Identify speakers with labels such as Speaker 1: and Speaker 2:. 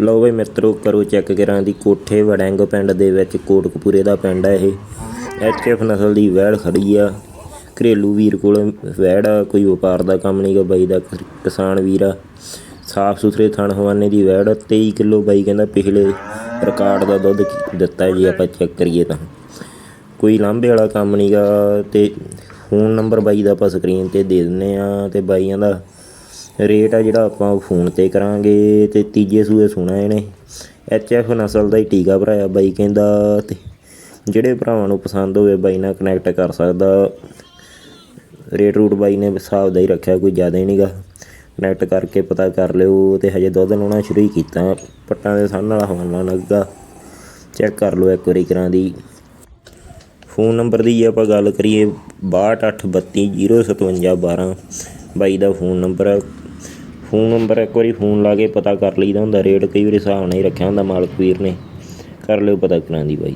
Speaker 1: ਲਓ ਬਈ ਮਿੱਤਰੋ, ਕਰੋ ਚੈੱਕ ਕਰਾਂ ਦੀ ਕੋਠੇ ਵੜੈਂਗ ਪਿੰਡ ਦੇ ਵਿੱਚ, ਕੋਟਕਪੂਰੇ ਦਾ ਪਿੰਡ ਹੈ ਇਹ। ਐਚਐਫ ਨਸਲ ਦੀ ਵੈੜ ਖੜੀ ਆ। ਘਰੇਲੂ ਵੀਰ ਕੋਲ ਵੈੜ ਆ, ਕੋਈ ਵਪਾਰ ਦਾ ਕੰਮ ਨਹੀਂਗਾ ਬਾਈ ਦਾ ਕਿਸਾਨ ਵੀਰ ਆ। ਸਾਫ਼ ਸੁਥਰੇ ਥਣ ਹਵਾਨੇ ਦੀ ਵੈੜ 23 ਕਿਲੋ ਬਾਈ ਕਹਿੰਦਾ ਪਿਛਲੇ ਰਿਕਾਰਡ ਦਾ ਦੁੱਧ ਦਿੱਤਾ ਜੀ, ਆਪਾਂ ਚੈੱਕ ਕਰੀਏ ਤਾਂ। ਕੋਈ ਲਾਂਭੇ ਵਾਲਾ ਕੰਮ ਨਹੀਂਗਾ ਤੇ ਫੋਨ ਨੰਬਰ ਬਾਈ ਦਾ ਆਪਾਂ ਸਕਰੀਨ ਤੇ ਦੇ ਦਿੰਨੇ ਆ ਤੇ ਬਾਈਆਂ ਦਾ ਰੇਟ ਆ ਜਿਹੜਾ ਆਪਾਂ ਉਹ ਫੋਨ ਤੇ ਕਰਾਂਗੇ ਤੇ ਤੀਜੇ ਸੂਏ ਸੁਣਾ ਇਹਨੇ। ਐਚ ਐਫ ਨਸਲ ਦਾ ਹੀ ਟੀਕਾ ਭਰਾਇਆ ਬਾਈ ਕਹਿੰਦਾ ਤੇ ਜਿਹੜੇ ਭਰਾਵਾਂ ਨੂੰ ਪਸੰਦ ਹੋਵੇ ਬਾਈ ਨਾਲ ਕਨੈਕਟ ਕਰ ਸਕਦਾ। ਰੇਟ ਰੂਟ ਬਾਈ ਨੇ ਹਿਸਾਬ ਦਾ ਹੀ ਰੱਖਿਆ, ਕੋਈ ਜ਼ਿਆਦਾ ਹੀ ਨਹੀਂਗਾ ਕਨੈਕਟ ਕਰਕੇ ਪਤਾ ਕਰ ਲਿਓ ਤੇ ਹਜੇ ਦੁੱਧ ਲਾਉਣਾ ਸ਼ੁਰੂ ਹੀ ਕੀਤਾ। ਪੱਟਾਂ ਦੇ ਸਾਹਮਣੇ ਵਾਲਾ ਹਵਾਨਾ ਲੱਗਾ। ਚੈੱਕ ਕਰ ਲਓ ਇੱਕ ਵਾਰੀ ਕਰਾਂ ਦੀ। ਫੋਨ ਨੰਬਰ ਦੀ ਜੇ ਆਪਾਂ ਗੱਲ ਕਰੀਏ 6283205712 ਬਾਈ ਦਾ ਫੋਨ ਨੰਬਰ ਹੈ ਫੋਨ ਨੰਬਰ ਇੱਕ ਵਾਰੀ ਫੋਨ ਲਾ ਕੇ ਪਤਾ ਕਰ ਲਈਦਾ ਹੁੰਦਾ, ਰੇਟ ਕਈ ਵਾਰੀ ਹਿਸਾਬ ਨਾਲ ਹੀ ਰੱਖਿਆ ਹੁੰਦਾ ਮਾਲਕ ਵੀਰ ਨੇ। ਕਰ ਲਿਓ ਪਤਾ ਕਰਾਂ ਦੀ ਬਾਈ।